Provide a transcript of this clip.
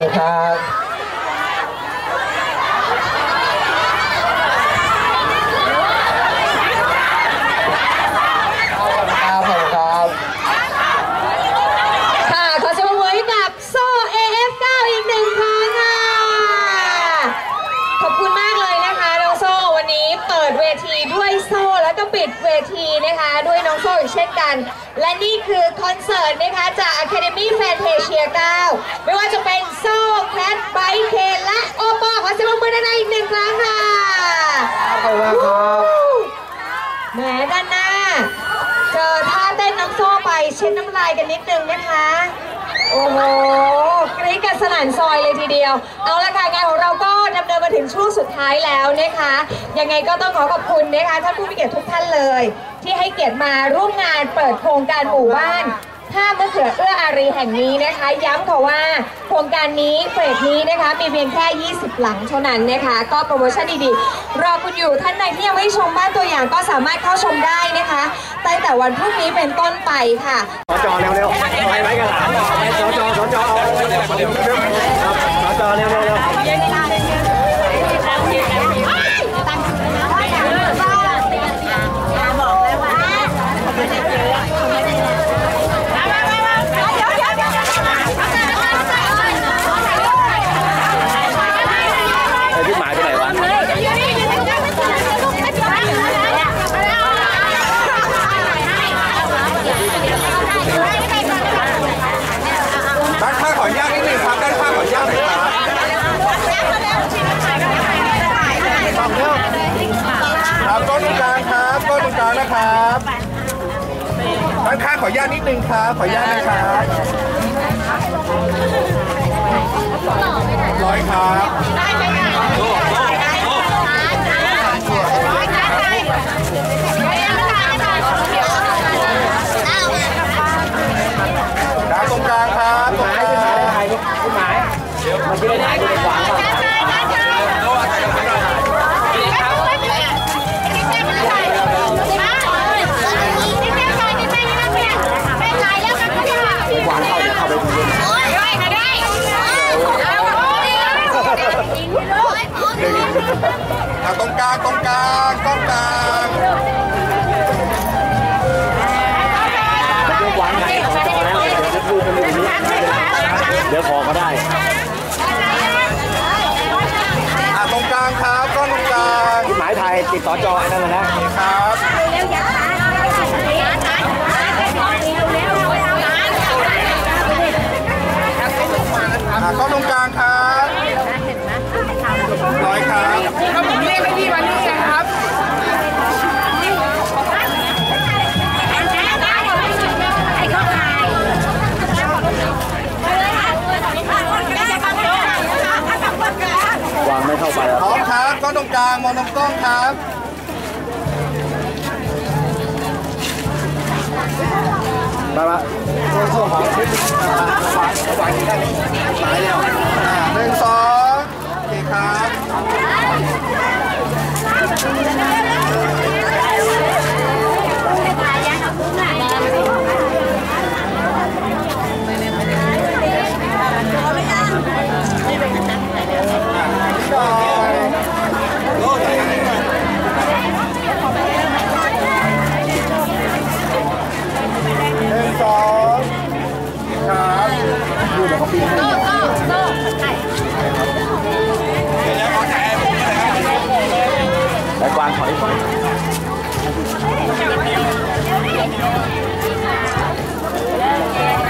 ครับครับครับค่ะขอเสียงปรบมือให้กับโซ่ AF9 อีกหนึ่งครั้งค่ะ ขอบคุณมากเลยนะคะน้องโซ่วันนี้เปิดเวทีด้วยโซ่ ปิดเวทีนะคะ ด้วยน้องโซ่อีกเช่นกัน และนี่คือคอนเสิร์ตนะคะ จาก Academy Fantasia 9 ไม่ว่าจะเป็นโซ่แคทไบเคนและโอปอขอเสียงปรบมือด้านในอีกหนึ่งครั้งค่ะขอบคุณมากครับแหมด้านหน้า เจอท่าเต้นน้องโซ่ไปเช็ดน้ำลายกันนิดนึงนะคะโอ้โหกรี๊ดกันสนั่นซอยเลยทีเดียว เอาละค่ะงานของเราก็ สุดท้ายแล้วนะคะ ยังไงก็ต้องขอขอบคุณนะคะท่านผู้มีเกียรติทุกท่านเลย ที่ให้เกียรติมาร่วมงานเปิดโครงการหมู่บ้านท่ามะเขือเอื้ออารีแห่งนี้นะคะ ย้ำค่ะว่าโครงการนี้เฟสนี้นะคะ มีเพียงแค่ 20 หลังเท่านั้นนะคะ ก็โปรโมชั่นดีๆ รอคุณอยู่ท่านใดที่ยังไม่ชมบ้านตัวอย่างก็สามารถเข้าชมได้นะคะตั้งแต่วันพรุ่งนี้เป็นต้นไปค่ะสจเร็วเร็วไปไปกันหลานสจสจอาเร็วเร็วเร็วสจ ข้างขออนุญาตนิดนึงครับขออนุญาตนะครับร้อยครับด้านตรงกลางครับ กลางตรงกลางตรงกลางเดี๋ยวขวางไหนสจแล้วเดี๋ยวดูกันเลยเดี๋ยวขอก็ได้ตรงกลางครับก้อนตรงกลางหมายไทยติดต่อจอไอ้นั่นนะครับอะก้อนตรงกลางครับ ครับก้อนตรงกลางมองตรงกล้องครับไปละส่วส่วนของชิ้นอ่าวางวางที่ไป Thank you.